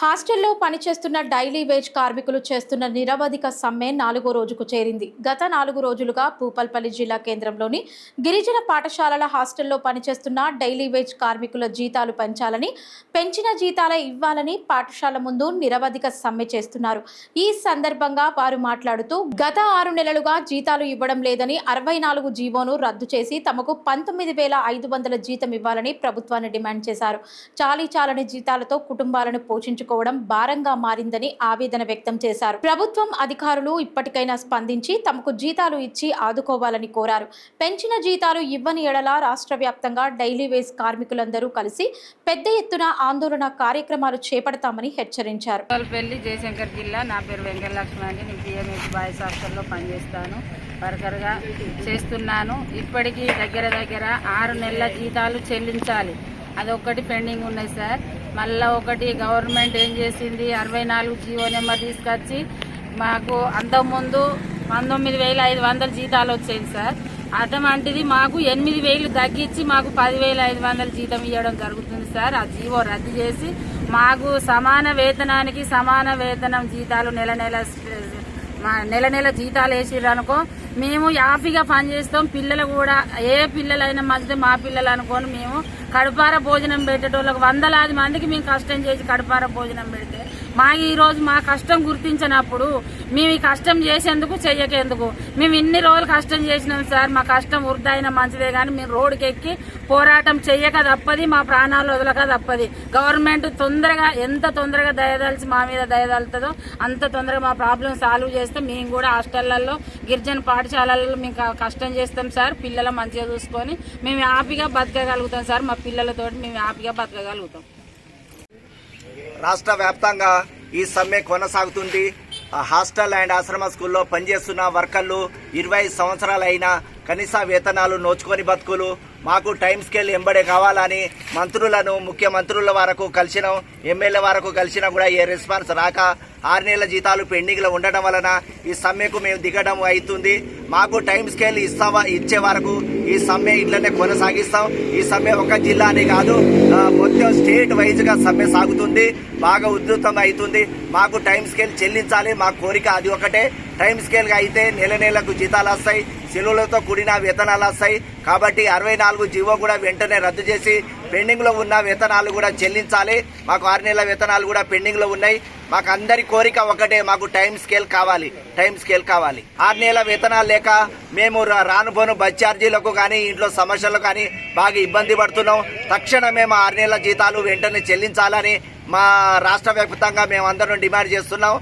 హాస్టల్లో పనిచేస్తున్న daily wage కార్మికులు చేస్తున్న నిరవధిక సమ్మె నాలుగో రోజుకు చేరింది. గత నాలుగు రోజులుగా పూపల్పల్లి జిల్లా కేంద్రంలోని గిరిజన పాఠశాలల హాస్టల్లో పనిచేస్తున్న డైలీ వేజ్ కార్మికుల జీతాలు పెంచాలని పెంచిన జీతాల ఇవ్వాలని పాఠశాల ముందు నిరవధిక సమ్మె చేస్తున్నారు. ఈ సందర్భంగా వారు మాట్లాడుతూ గత ఆరు నెలలుగా జీతాలు ఇవ్వడం లేదని అరవై నాలుగు జీవోను రద్దు చేసి తమకు పంతొమ్మిది వేల ఐదు వందల జీతం ఇవ్వాలని ప్రభుత్వాన్ని డిమాండ్ చేశారు. చాలీ చాలని జీతాలతో కుటుంబాలను పోషించుకోవడం భారంగా మారిందని ఆవేదన వ్యక్తం చేశారు. ప్రభుత్వం అధికారులు ఇప్పటికైనా స్పందించి తమకు జీతాలు ఇచ్చి ఆదుకోవాలని కోరారు. పెంచిన జీతాలు ఇవ్వని ఎడల రాష్ట్ర వ్యాప్తంగా డైలీ వేస్ కార్మికులందరూ కలిసి పెద్ద ఎత్తున ఆందోళన కార్యక్రమాలు చేపడతామని హెచ్చరించారు. జయశంకర్ జిల్లా నా పేరు వెంకటలక్ష్మి అండి. నేను పిఎంఎస్ బాయ్స్ హాస్టల్లో పనిచేస్తాను. వర్కర్గా చేస్తున్నాను. ఇప్పటికీ దగ్గర దగ్గర ఆరు నెలల జీతాలు చెల్లించాలి. అదొక్కటి పెండింగ్ ఉన్నాయి సార్. మళ్ళీ ఒకటి గవర్నమెంట్ ఏం చేసింది? అరవై నాలుగు జీవో నెంబర్ తీసుకొచ్చి మాకు అంతకుముందు పంతొమ్మిది వేల ఐదు వందల జీతాలు వచ్చేది సార్. అటువంటిది మాకు ఎనిమిది వేలు తగ్గించి మాకు పదివేల ఐదు వందల జీతం ఇవ్వడం జరుగుతుంది సార్. ఆ జీవో రద్దు చేసి మాకు సమాన వేతనానికి సమాన వేతనం జీతాలు నెల నెల మా నెల నెల జీతాలు వేసిర్రు అనుకో మేము యాపీగా పనిచేస్తాం పిల్లలు కూడా ఏ పిల్లలైనా మంచిదే మా పిల్లలు అనుకోని మేము కడుపార భోజనం పెట్టేటోళ్ళకి వందలాది మందికి మేము కష్టం చేసి కడుపార భోజనం పెడితే మాకు ఈ రోజు మా కష్టం గుర్తించినప్పుడు మేము ఈ కష్టం చేసేందుకు చెయ్యకేందుకు. మేము ఇన్ని రోజులు కష్టం చేసినాం సార్ మా కష్టం వృద్ధైన మంచిదే కానీ మేము రోడ్డుకెక్కి పోరాటం చెయ్యక తప్పది మా ప్రాణాలు వదలక తప్పది. గవర్నమెంట్ తొందరగా ఎంత తొందరగా దయదలిచి మా మీద దయదలుతుందో అంత తొందరగా మా ప్రాబ్లం సాల్వ్ చేస్తే మేము కూడా హాస్టళ్ళలో గిరిజన పాఠశాలల్లో మేము కష్టం చేస్తాం సార్ పిల్లలు మంచిగా చూసుకొని మేము హ్యాపీగా బతకగలుగుతాం సార్ మా పిల్లలతో మేము హ్యాపీగా బతకగలుగుతాం. రాష్ట్ర వ్యాప్తంగా ఈ సమ్మె కొనసాగుతుంది హాస్టల్ అండ్ ఆశ్రమ స్కూల్లో పనిచేస్తున్న వర్కర్లు ఇరవై సంవత్సరాలైన కనీస వేతనాలు నోచుకొని బతుకులు మాకు టైం స్కేల్ ఎంబడే కావాలని మంత్రులను ముఖ్యమంత్రుల వరకు కలిసినాం ఎమ్మెల్యే వరకు కలిసినా కూడా ఏ రెస్పాన్స్ రాక ఆరు నెలల జీతాలు పెండింగ్లో ఉండడం వలన ఈ సమ్మెకు మేము దిగడం అవుతుంది. మాకు టైం స్కేల్ ఇస్తావా ఇచ్చే వరకు ఈ సమ్మె ఇట్లనే కొనసాగిస్తాం. ఈ సమ్మె ఒక జిల్లా అని కాదు మొత్తం స్టేట్ వైజ్గా సమ్మె సాగుతుంది బాగా ఉధృతంగా అవుతుంది. మాకు టైం స్కేల్ చెల్లించాలి మా కోరిక అది ఒకటే. టైం స్కేల్గా అయితే నెల నెలకు జీతాలు వస్తాయి సెలవులతో కూడిన వేతనాలు వస్తాయి కాబట్టి అరవై నాలుగు జీవో కూడా వెంటనే రద్దు చేసి పెండింగ్లో ఉన్న వేతనాలు కూడా చెల్లించాలి. మాకు ఆరు నెలల వేతనాలు కూడా పెండింగ్లో ఉన్నాయి. మాకు అందరి కోరిక ఒకటే మాకు టైం స్కేల్ కావాలి. టైం స్కేల్ కావాలి. ఆరు నెలల వేతనాలు లేక మేము రా- రానుపోను బస్ ఛార్జీలకు కానీ ఇంట్లో సమస్యలకు కానీ బాగా ఇబ్బంది పడుతున్నాం. తక్షణమే మా ఆరు నెలల జీతాలు వెంటనే చెల్లించాలని మా రాష్ట్ర వ్యాప్తంగా మేము అందరం డిమాండ్ చేస్తున్నాం.